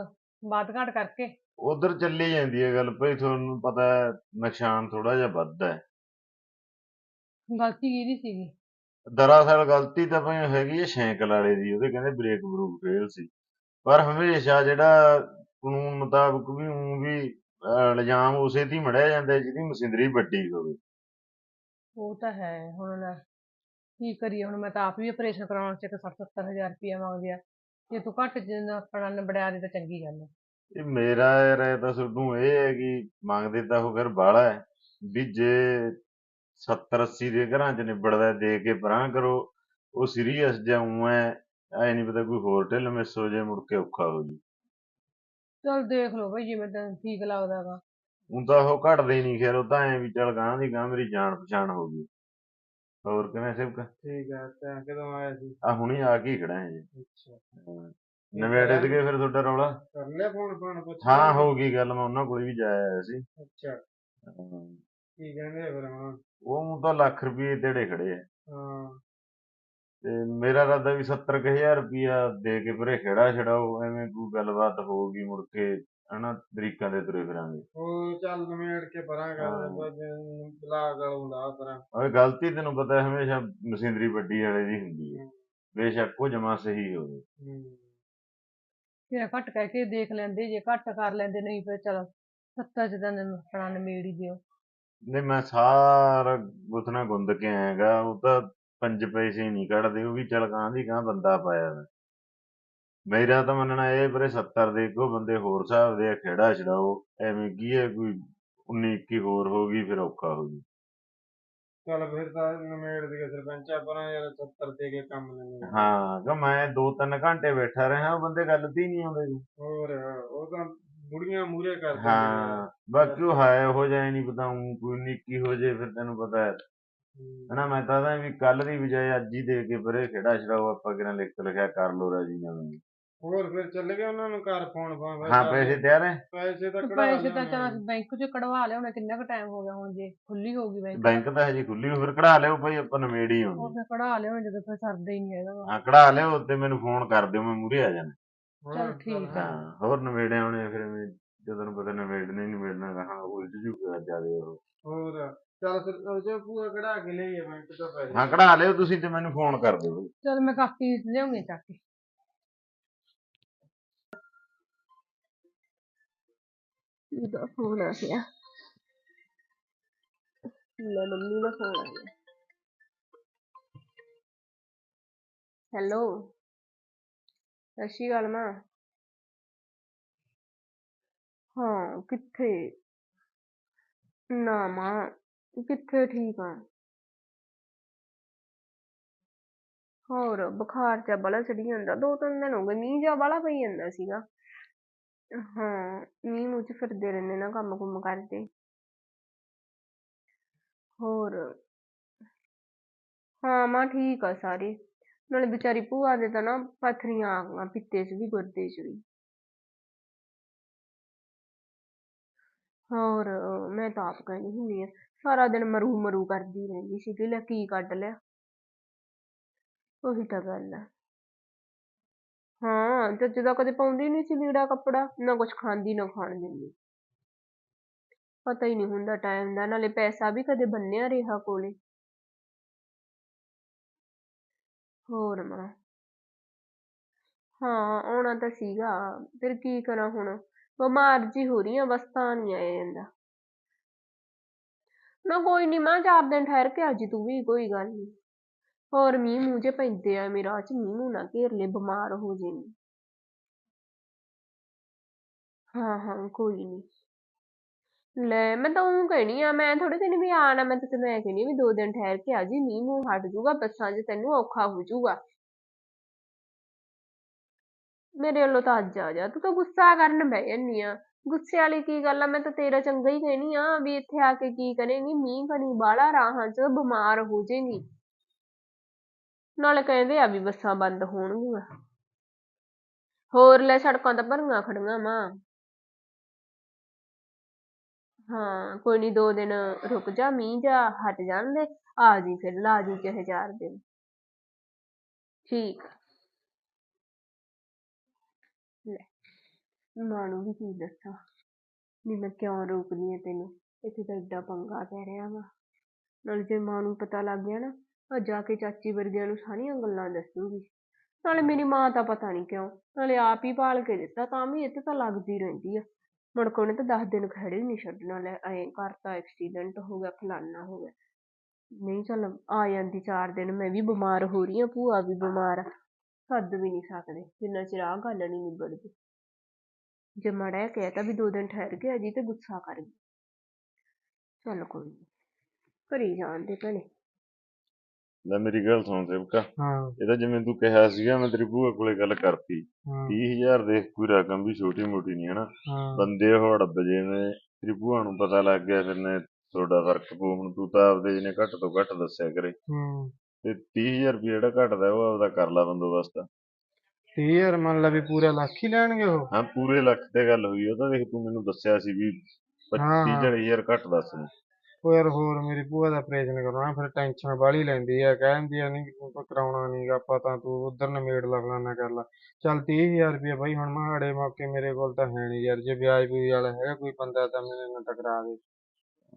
ਬਾਤ ਘਾਟ ਕਰਕੇ। ਉਧਰ ਚੱਲੀ ਜਾਂਦੀ ਹੈ ਗੱਲ ਭਈ ਤੁਹਾਨੂੰ ਪਤਾ ਹੈ ਨੁਕਸਾਨ ਥੋੜਾ ਜਿਹਾ ਵੱਧਦਾ ਹੈ। ਗਲਤੀ ਕਿਹਦੀ ਸੀਗੀ? ਦਰਅਸਲ ਗਲਤੀ ਤਾਂ ਭਈ ਹੈਗੀ ਹੈ ਸਾਈਕਲ ਵਾਲੇ ਦੀ ਉਹਦੇ ਕਹਿੰਦੇ ਬ੍ਰੇਕ ਬਰੂਕ ਫੇਲ ਸੀ। ਪਰ ਹਮੇਸ਼ਾ ਜਿਹੜਾ ਕਾਨੂੰਨ ਮੁਤਾਬਕ ਵੀ ਊਂ ਵੀ ਇਲਜ਼ਾਮ ਉਸੇ ਤੇ ਹੀ ਮੜਿਆ ਜਾਂਦਾ ਹੈ ਜਿਹਦੀ ਮਸ਼ੀਨਰੀ ਵੱਡੀ ਹੋਵੇ। ਉਹ ਤਾਂ ਹੈ ਹੁਣ ਲੈ, ਕੀ ਕਰੀਏ ਹੁਣ ਮੈਂ ਤਾਂ ਆਪ ਵੀ ਆਪਰੇਸ਼ਨ ਕਰਾਉਣ ਚ 60 70 ਹਜ਼ਾਰ ਰੁਪਇਆ ਮੰਗਦੇ ਆ ਜੇ ਤੂੰ ਘੱਟ ਚ ਆਪਣਾ ਨਿਬੜਿਆ ਦੇ ਤਾਂ ਚੰਗੀ ਗੱਲ ਹੈ। ਇਹ ਮੇਰਾ ਰਾਏ ਤਾਂ ਤੁਹਾਨੂੰ ਇਹ ਹੈ ਕਿ ਮੰਗਦੇ ਤਾਂ ਉਹ ਫਿਰ ਬਾਹਲਾ ਹੈ ਵੀ ਜੇ 70 80 ਦੇ ਘਰਾਂ 'ਚ ਨਿਬੜਦਾ ਦੇ ਕੇ ਪਰਾਂ ਕਰੋ। ਉਹ ਸੀਰੀਅਸ ਜਾਉਂ ਹੈ ਐ ਨਹੀਂ ਪਤਾ ਕੋਈ ਹੋਰ ਢਿੱਲ ਮਿਸ ਹੋ ਜੇ ਮੁੜ ਕੇ ਔਖਾ ਹੋ ਜੀ ਚਲ ਦੇਖ ਲਓ ਬਈ ਜਿਵੇਂ ਤੈਨੂੰ ਠੀਕ ਲੱਗਦਾ ਗਾ। ਹੁਣ ਤਾਂ ਉਹ ਘਟਦੇ ਨਹੀਂ ਖੈਰ ਉਹ ਤਾਂ ਐ ਵੀ ਚੱਲ ਗਾਂ ਦੀ ਗਾਂ ਮੇਰੀ ਜਾਣ ਪਛਾਣ ਹੋ ਗਈ। ਹੋਰ ਕਿਵੇਂ ਸਿਵਕ? ਠੀਕ ਆ ਤੈਂ ਕਦੋਂ ਆਇਆ ਸੀ? ਆ ਹੁਣੀ ਆ ਕੇ ਹੀ ਖੜਾ ਹੈ ਜੀ। ਅੱਛਾ। ਨਵੇੜੇ ਤੇ ਗਏ ਫਿਰ ਤੁਹਾਡਾ ਰੌਲਾ? ਕਰ ਲਿਆ ਫੋਨ ਫੋਨ ਪੁੱਛ ਹਾਂ? ਹੋ ਗਈ ਗੱਲ ਮੈਂ ਉਹਨਾਂ ਕੋਲ ਵੀ ਜਾਇਆ ਆਇਆ ਸੀ। ਅੱਛਾ। ਹਾਂ। ਕੀ ਕਹਿੰਦੇ ਆ ਫਿਰ ਹੁਣ? ਉਹ ਹੁਣ ਤਾਂ ਲੱਖ ਰੁਪਏ ਤੇੜੇ ਖੜੇ ਆ। ਹਾਂ। ਤੇ ਮੇਰਾ ਇਰਾਦਾ ਵੀ 70000 ਰੁਪਇਆ ਦੇ ਕੇ ਪਰੇ ਖੇੜਾ ਛਡਾਓ ਐਵੇਂ ਕੋਈ ਗੱਲਬਾਤ ਹੋਊਗੀ ਮੁੜ ਕੇ ਹਨਾ ਤਰੀਕਾਂ ਦੇ ਤੁਰੇ ਫਿਰਾਂਗੇ। ਉਹ ਚੱਲ ਨਮੇੜ ਕੇ ਪਰਾਂ ਕਰ ਹਾਂ। ਬਲਾ ਗਲਾਉਂਦਾ ਪਰਾਂ। ਓਏ ਗਲਤੀ ਤੈਨੂੰ ਪਤਾ ਹੈ ਹਮੇਸ਼ਾ ਮਸ਼ੀਨਰੀ ਵੱਡੀ ਵਾਲੇ ਦੀ ਹੁੰਦੀ ਹੈ। ਬੇਸ਼ੱਕ ਉਹ ਜਮਾ ਸਹੀ ਹੋਵੇ। ਹੂੰ। ਫਿਰ ਘੱਟ ਕਹਿ ਕੇ ਦੇਖ ਲੈਂਦੇ ਜੇ ਘੱਟ ਕਰ ਲੈਂਦੇ ਨਹੀਂ ਫਿਰ ਚਲ ਸੱਤਾ ਚ ਤਾਂ ਆਪਣਾ ਨਿਮੇੜ ਦਿਓ। ਨਹੀਂ ਮੈਂ ਸਾਰਾ ਗੁੱਥਣਾ ਗੁੰਦ ਕੇ ਆਇਆਗਾ ਉਹ ਤਾਂ ਪੰਜ ਪੈਸੇ ਨਹੀਂ ਕੱਢਦੇ ਉਹ ਵੀ ਚਲ ਕਾਂ ਦੀ ਕਾਂ ਬੰਦਾ ਪਾਇਆ ਵਾ। ਮੇਰਾ ਤਾਂ ਮੰਨਣਾ ਇਹ ਪਰੇ 70 ਦੇ ਕੋ ਬੰਦੇ ਹੋਰ ਹਿਸਾਬ ਦੇ ਆ, ਖੇੜਾ ਛਡਾਓ ਐਵੇਂ ਕੀ ਹੈ ਕੋਈ 19 21 ਹੋਰ ਹੋ ਗਈ ਫਿਰ ਔਖਾ ਹੋ ਗਈ ਚੱਲ ਫਿਰ ਤਾਂ ਨਮੇੜ ਦੇ ਸਰਪੰਚਾ ਪਰਾਂ ਯਾਰ 70 ਦੇ ਕੇ ਕੰਮ ਲੈਣੇ ਹਾਂ ਕਿ ਮੈਂ 2-3 ਘੰਟੇ ਬੈਠਾ ਰਿਹਾ ਉਹ ਬੰਦੇ ਗੱਲ ਤੇ ਹੀ ਨਹੀਂ ਆਉਂਦੇ। ਜੀ। ਹੋਰ ਉਹ ਤਾਂ ਬੁੜੀਆਂ ਮੂਰੇ ਕਰ ਦਿੰਦੀਆਂ। ਹਾਂ ਬਾਕੀ ਉਹ ਹੈ ਉਹ ਜਾਏ ਨਹੀਂ ਪਤਾ ਊਂ ਕੋਈ ਨਿੱਕੀ ਹੋ ਜੇ ਫਿਰ ਤੈਨੂੰ ਪਤਾ ਹੈ। ਹੂੰ। ਹਨਾ ਮੈਂ ਤਾਂ ਤਾਂ ਵੀ ਕੱਲ ਦੀ ਬਜਾਏ ਅੱਜ ਹੀ ਦੇ ਕੇ ਪਰੇ ਖੇੜਾ ਛਡਾਓ ਆਪਾਂ ਕਿਹਨਾਂ ਲਿਖ ਲਿਖਿਆ ਕਰ ਲੋ ਰਾਜੀ ਨਵੇਂ ਹੋਰ ਫਿਰ ਚੱਲ ਗਿਆ ਉਹਨਾਂ ਨੂੰ ਘਰ ਫੋਨ ਫਾਨ ਹਾਂ ਪੈਸੇ ਤਿਆਰ ਹੈ? ਪੈਸੇ ਤਾਂ ਕਢਾ ਪੈਸੇ ਤਾਂ ਚਲ ਬੈਂਕ ਚ ਕਢਵਾ ਲਿਆਉਣੇ ਕਿੰਨਾ ਕੁ ਟਾਈਮ ਹੋ ਗਿਆ ਹੁਣ ਜੇ ਖੁੱਲੀ ਹੋਊਗੀ ਬੈਂਕ ਬੈਂਕ ਤਾਂ ਹਜੇ ਖੁੱਲੀ ਹੋ ਫਿਰ ਕਢਾ ਲਿਓ ਭਾਈ ਆਪਾਂ ਨਵੇੜੀ ਉਹ ਆਉਣੀ। ਫਿਰ ਕਢਾ ਲਿਆਉਣੇ ਜਦੋਂ ਫਿਰ ਸਰਦਾ ਹੀ ਨਹੀਂ ਹੈਗਾ। ਹਾਂ ਕਢਾ ਲਿਓ ਤੇ ਮੈਨੂੰ ਫੋਨ ਕਰ ਦਿਓ ਮੈਂ ਮੂਰੇ ਆ ਜਾਣਾ। ਚੱਲ ਠੀਕ ਆ। ਹੋਰ ਨਵੇੜੇ ਆਉਣੇ ਆ ਫਿਰ ਐਵੇਂ ਜਦੋਂ ਨੂੰ ਪਤਾ ਨਵੇੜਨੇ ਨਹੀਂ ਨਵੇੜਨਾ ਹਾਂ ਉਲਝ ਜੂਗਾ ਜਿਆਦੇ ਉਹ। ਹੋਰ ਚੱਲ ਫਿਰ ਉਹ ਜੋ ਪੂਰਾ ਕਢਾ ਕੇ ਲਈਏ ਬੈਂਕ ਤੋਂ ਪੈਸੇ ਹਾਂ ਕਢਾ ਲਿਓ ਤੁਸੀਂ ਤੇ ਮੈਨੂੰ ਫੋਨ ਕਰ ਦਿਓ ਬਈ। ਚਲ ਮੈਂ ਕਾਪੀ ਲਿਆਉਣੀ ਚੱਕ ਕੇ। ਇਹਦਾ ਫੋਨ ਆ ਗਿਆ। ਲੈ ਮੰਮੀ ਦਾ ਫੋਨ ਆ ਗਿਆ। ਹੈਲੋ। ਸਤਿ ਸ਼੍ਰੀ ਅਕਾਲ ਮਾਂ। ਹਾਂ, ਕਿੱਥੇ? ਨਾ ਮਾਂ, ਕਿੱਥੇ ਠੀਕ ਆ? ਹੋਰ, ਬੁਖਾਰ ਜਿਹਾ ਬੜਾ ਚੜੀ ਜਾਂਦਾ। ਦੋ ਤਿੰਨ ਦਿਨ ਹੋ ਗਏ, ਮੀਂਹ ਜਿਹਾ ਬੜਾ ਪਈ ਜਾਂਦਾ ਸੀਗਾ। ਹਾਂ, ਮੀਂਹ ਮੂੰਹ ਚ ਫਿਰਦੇ ਰਹਿੰਦੇ ਨਾ ਕੰਮ ਕੁੰਮ ਕਰਦੇ। ਹੋਰ। ਹਾਂ, ਮਾਂ ਠੀਕ ਆ ਸਾਰੇ। ਨਾਲੇ ਵਿਚਾਰੀ ਭੂਆ ਦੇ ਤਾਂ ਨਾ ਪੱਥਰੀਆਂ ਆ ਗਈਆਂ ਪਿੱਤੇ 'ਚ ਵੀ, ਗੁਰਦੇ 'ਚ ਵੀ। ਹੋਰ, ਮੈਂ ਤਾਂ ਆਪ ਕਹਿੰਦੀ ਹੁੰਦੀ ਆ, ਸਾਰਾ ਦਿਨ ਮਰੂ ਮਰੂ ਕਰਦੀ ਰਹਿੰਦੀ ਸੀਗੀ, ਲੈ ਕੀ ਕੱਢ ਲਿਆ। ਉਹੀ ਤਾਂ ਗੱਲ ਆ। ਹਾਂ ਚੱਜ ਦਾ ਕਦੇ ਪਾਉਂਦੀ ਨਹੀਂ ਸੀ ਲੀੜਾ ਕੱਪੜਾ, ਨਾ ਕੁਛ ਖਾਂਦੀ, ਨਾ ਖਾਣ ਦਿੰਦੀ। ਪਤਾ ਹੀ ਨਹੀਂ ਹੁੰਦਾ ਟਾਈਮ ਦਾ, ਨਾਲੇ ਪੈਸਾ ਵੀ ਕਦੇ ਬੰਨਿਆ ਰਿਹਾ ਕੋਲੇ। ਹੋਰ ਮਾਂ ਹਾਂ, ਆਉਣਾ ਤਾਂ ਸੀਗਾ। ਫਿਰ ਕੀ ਕਰਾਂ ਹੁਣ? ਬਿਮਾਰ ਜੀ ਹੋ ਰਹੀ ਆ, ਬਸ ਤਾਂ ਨਹੀਂ ਆਇਆ ਜਾਂਦਾ। ਨਾ ਕੋਈ ਨਹੀਂ ਮਾਂ ਚਾਰ ਦਿਨ ਠਹਿਰ ਕੇ ਅੱਜ ਤੂੰ ਵੀ ਕੋਈ ਗੱਲ ਨਹੀਂ ਹੋਰ ਮੀਂਹ ਮੂੰਹ ਜੇ ਪੈਂਦੇ ਆ ਮੇਰਾ ਚ, ਮੀਂਹ ਨੂੰ ਨਾ ਘੇਰ ਲੈ, ਬਿਮਾਰ ਹੋ ਜਾਏਂਗੀ ਹਾਂ ਹਾਂ, ਕੋਈ ਨਹੀਂ ਲੈ, ਮੈਂ ਤਾਂ ਉਹ ਕਹਿਣੀ ਆ, ਮੈਂ ਥੋੜੇ ਦਿਨ ਵੀ ਆਣਾ ਮੈਂ ਤਾਂ ਤੈਨੂੰ ਐ ਕਹਿਣੀ ਆ ਵੀ ਦੋ ਦਿਨ ਠਹਿਰ ਕੇ ਆ ਜੀ ਮੀਂਹ ਮੂੰਹ ਹਟ ਜੂਗਾ ਬੱਸਾਂ 'ਚ ਤੈਨੂੰ ਔਖਾ ਹੋ ਜਾਊਗਾ। ਮੇਰੇ ਵੱਲੋਂ ਤਾਂ ਅੱਜ ਆ ਜਾ, ਤੂੰ ਤਾਂ ਗੁੱਸਾ ਕਰਨ ਬਹਿ ਜਾਂਦੀ ਆ। ਗੁੱਸੇ ਵਾਲੀ ਕੀ ਗੱਲ ਆ, ਮੈਂ ਤਾਂ ਤੇਰਾ ਚੰਗਾ ਹੀ ਕਹਿਣੀ ਆ ਵੀ ਇੱਥੇ ਆ ਕੇ ਕੀ ਕਰੇਂਗੀ, ਮੀਂਹ ਕਣੀ ਬਾਹਲਾ ਰਾਹਾਂ 'ਚ ਬਿਮਾਰ ਹੋ ਜਾਏਂਗੀ। ਨਾਲੇ ਕਹਿੰਦੇ ਆ ਵੀ ਬੱਸਾਂ ਬੰਦ ਹੋਣਗੀਆਂ। ਹੋਰ ਲੈ, ਸੜਕਾਂ ਤਾਂ ਭਰੀਆਂ ਖੜੀਆਂ ਵਾਂ। ਹਾਂ, ਕੋਈ ਨੀ ਦੋ ਦਿਨ ਰੁਕ ਜਾ, ਮੀਂਹ ਜਾ, ਹਟ ਜਾਣ ਦੇ, ਆ ਜੀ ਫਿਰ ਲਾਜੀ ਚਾਹੇ ਚਾਰ ਦਿਨ। ਠੀਕ। ਲੈ ਮਾਂ ਨੂੰ ਵੀ ਕੀ ਦੱਸਾਂ? ਵੀ ਮੈਂ ਕਿਉਂ ਰੋਕਦੀ ਆ ਤੈਨੂੰ? ਇੱਥੇ ਤਾਂ ਏਡਾ ਪੰਗਾ ਪੈ ਰਿਹਾ ਵਾ। ਨਾਲੇ ਜੇ ਮਾਂ ਨੂੰ ਪਤਾ ਲੱਗ ਗਿਆ ਨਾ ਆ ਜਾ ਕੇ ਚਾਚੀ ਵਰਗਿਆਂ ਨੂੰ ਸਾਰੀਆਂ ਗੱਲਾਂ ਦੱਸੂਗੀ। ਨਾਲੇ ਮੇਰੀ ਮਾਂ ਤਾਂ ਪਤਾ ਨਹੀਂ ਕਿਉਂ, ਨਾਲੇ ਆਪ ਹੀ ਭਾਲ ਕੇ ਦਿੱਤਾ, ਤਾਂ ਵੀ ਇੱਥੇ ਤਾਂ ਲੱਗਦੀ ਰਹਿੰਦੀ ਆ। ਮੁੜ ਕੇ ਉਹਨੇ ਤਾਂ ਦਸ ਦਿਨ ਖੜੇ ਹੀ ਨਹੀਂ ਛੱਡਣਾ, ਲੈ ਐਂ ਕਰਤਾ ਐਕਸੀਡੈਂਟ ਹੋ ਗਿਆ, ਫਲਾਨਾ ਹੋ ਗਿਆ। ਨਹੀਂ ਚੱਲ, ਆ ਜਾਂਦੀ ਚਾਰ ਦਿਨ, ਮੈਂ ਵੀ ਬਿਮਾਰ ਹੋ ਰਹੀ ਆ ਭੂਆ ਵੀ ਬਿਮਾਰ ਆ। ਸੱਦ ਵੀ ਨਹੀਂ ਸਕਦੇ, ਜਿੰਨਾ ਚਿਰ ਆਹ ਗੱਲ ਨਹੀਂ ਨਿਬੜਦੀ। ਜੇ ਮਾੜਾ ਜਿਹਾ ਕਹਿਤਾ ਵੀ ਦੋ ਦਿਨ ਠਹਿਰ ਕੇ ਆ ਜੀ ਤੇ ਗੁੱਸਾ ਕਰ ਗਈ। ਚੱਲ ਕੋਈ ਨੀ ਕਰੀ ਜਾਣ ਦੇ ਭੈਣੇ। ਲੈ ਮੇਰੀ ਗੱਲ ਸੁਣ ਸੇਵਕਾ। ਹਾਂ। ਇਹ ਤਾਂ ਜਿਵੇਂ ਤੂੰ ਕਿਹਾ ਸੀਗਾ ਮੈਂ ਤੇਰੀ ਭੂਆ ਕੋਲੇ ਗੱਲ ਕਰਤੀ। ਹਾਂ। 30000 ਦੇਖ ਕੋਈ ਰਕਮ ਵੀ ਛੋਟੀ ਮੋਟੀ ਨਹੀਂ ਹਨਾ? ਬੰਦੇ ਉਹ ਅੜਬ ਜੇ ਨੇ ਤੇਰੀ ਭੂਆ ਨੂੰ ਪਤਾ ਲੱਗ ਗਿਆ ਫਿਰ ਨੇ ਤੁਹਾਡਾ ਫ਼ਰਕ ਪਊ। ਹੁਣ ਤੂੰ ਤਾਂ ਆਪਦੇ ਜਿਹਨੇ ਘੱਟ ਤੋਂ ਘੱਟ ਦੱਸਿਆ ਕਰੇ। ਹੂੰ। ਤੇ 30000 ਰੁਪਏ ਜਿਹੜਾ ਘਟਦਾ ਉਹ ਆਪਦਾ ਕਰ ਲਾ ਬੰਦੋਬਸਤ। ਤੀਹ ਹਜ਼ਾਰ ਮੰਨ ਲਾ ਵੀ ਪੂਰਾ ਲੱਖ ਹੀ ਲੈਣਗੇ ਉਹ। ਹਾਂ ਪੂਰੇ ਲੱਖ ਤੇ ਗੱਲ ਹੋਈ ਉਹ ਤਾਂ ਦੇਖ ਤੂੰ ਮੈਨੂੰ ਦੱਸਿਆ ਸੀ ਵੀ ਹਾਂ, 25 ਹਾਂ। 40000 ਘੱਟ ਦੱਸ ਦੇ ਉਹ ਯਾਰ ਹੋਰ ਮੇਰੀ ਭੂਆ ਦਾ ਆਪਰੇਸ਼ਨ ਕਰਾਉਣਾ ਫਿਰ ਟੈਨਸ਼ਨ ਬਾਹਲੀ ਲੈਂਦੀ ਆ ਕਹਿੰਦੀ ਆ ਨਹੀਂ ਤੂੰ ਕਰਾਉਣਾ ਨਹੀਂਗਾ ਆਪਾਂ ਤਾਂ ਤੂੰ ਉਧਰ ਨਿਮੇੜ ਲਾ ਫਲਾਨਾ ਕਰ ਲਾ। ਚੱਲ 30000 ਰੁਪਏ ਬਾਈ ਹੁਣ ਮਾੜੇ ਮੌਕੇ ਮੇਰੇ ਕੋਲ ਤਾਂ ਹੈ ਨਹੀਂ ਯਾਰ ਜੇ ਵਿਆਜ ਵਿਊਜ ਵਾਲਾ ਹੈਗਾ ਕੋਈ ਬੰਦਾ ਤਾਂ ਮੇਰੇ ਨਾਲ ਟਕਰਾ ਦੇ।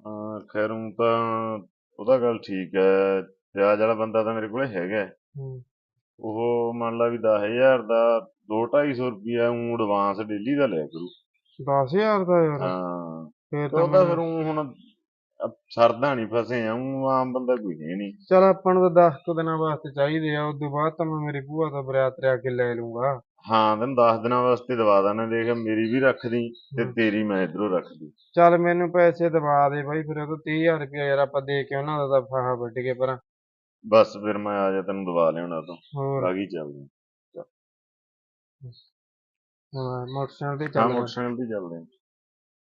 ਹਾਂ ਖੈਰ ਊਂ ਤਾਂ ਉਹਦਾ ਗੱਲ ਠੀਕ ਹੈ ਵਿਆਜ ਵਾਲਾ ਬੰਦਾ ਤਾਂ ਮੇਰੇ ਕੋਲੇ ਹੈਗਾ। ਹੈ। ਹੂੰ ਉਹ ਮੰਨ ਲਾ ਵੀ 10000 ਦਾ 2-250 ਰੁਪਿਆ ਊਂ ਐਡਵਾਂਸ ਡੇਲੀ ਦਾ ਲਿਆ ਕਰੂ। 10000 ਦਾ ਯਾਰ। ਹਾਂ ਫੇਰ ਤੇ ਤਾਂ ਉਹ ਤਾਂ ਫਿਰ ਮੈਨੂੰ- ਊਂ ਹੁਣ ਸਰਦਾ ਨਹੀਂ ਫਸੇ ਆ ਊਂ ਆਮ ਬੰਦਾ ਕੋਈ ਹੈ ਨਹੀਂ ਚੱਲ ਆਪਾਂ ਨੂੰ ਤਾਂ 10 ਕੁ ਦਿਨਾਂ ਵਾਸਤੇ ਚਾਹੀਦੇ ਆ ਉਸ ਤੋਂ ਬਾਅਦ ਤਾਂ ਮੈਂ ਮੇਰੀ ਭੂਆ ਤੋਂ ਬਰਾਤ ਰਿਆ ਕੇ ਲੈ ਲੂੰਗਾ ਹਾਂ ਤੈਨੂੰ 10 ਦਿਨਾਂ ਵਾਸਤੇ ਦਵਾ ਦਾਂ ਦੇਖ ਮੇਰੀ ਵੀ ਰੱਖ ਦੀ ਤੇ ਤੇਰੀ ਮੈਂ ਇਧਰੋਂ ਰੱਖ ਦੀ। ਚੱਲ ਮੈਨੂੰ ਪੈਸੇ ਦਵਾ ਦੇ ਬਾਈ ਫਿਰ ਉਹ ਤੋਂ 30000 ਰੁਪਏ ਯਾਰ ਆਪਾਂ ਦੇ ਕੇ ਉਹਨਾਂ ਦਾ ਤਾਂ ਫਾਹਾ ਵੱਢ ਕੇ ਪਰ ਬਸ ਫਿਰ ਮੈਂ ਆ ਜਾ ਤੈਨੂੰ ਦਵਾ ਲਿਆਉਣਾ ਤੋਂ ਹੋਰ। ਆ ਗਈ ਚੱਲਦੇ ਹਾਂ, ਮੋਟਰਸਾਈਕਲ ਤੇ ਹਾਂ ਚੱਲ ਮੋਟਰਸਾਈਕਲ ਤੇ ਚੱਲਦੇ ਹਾਂ।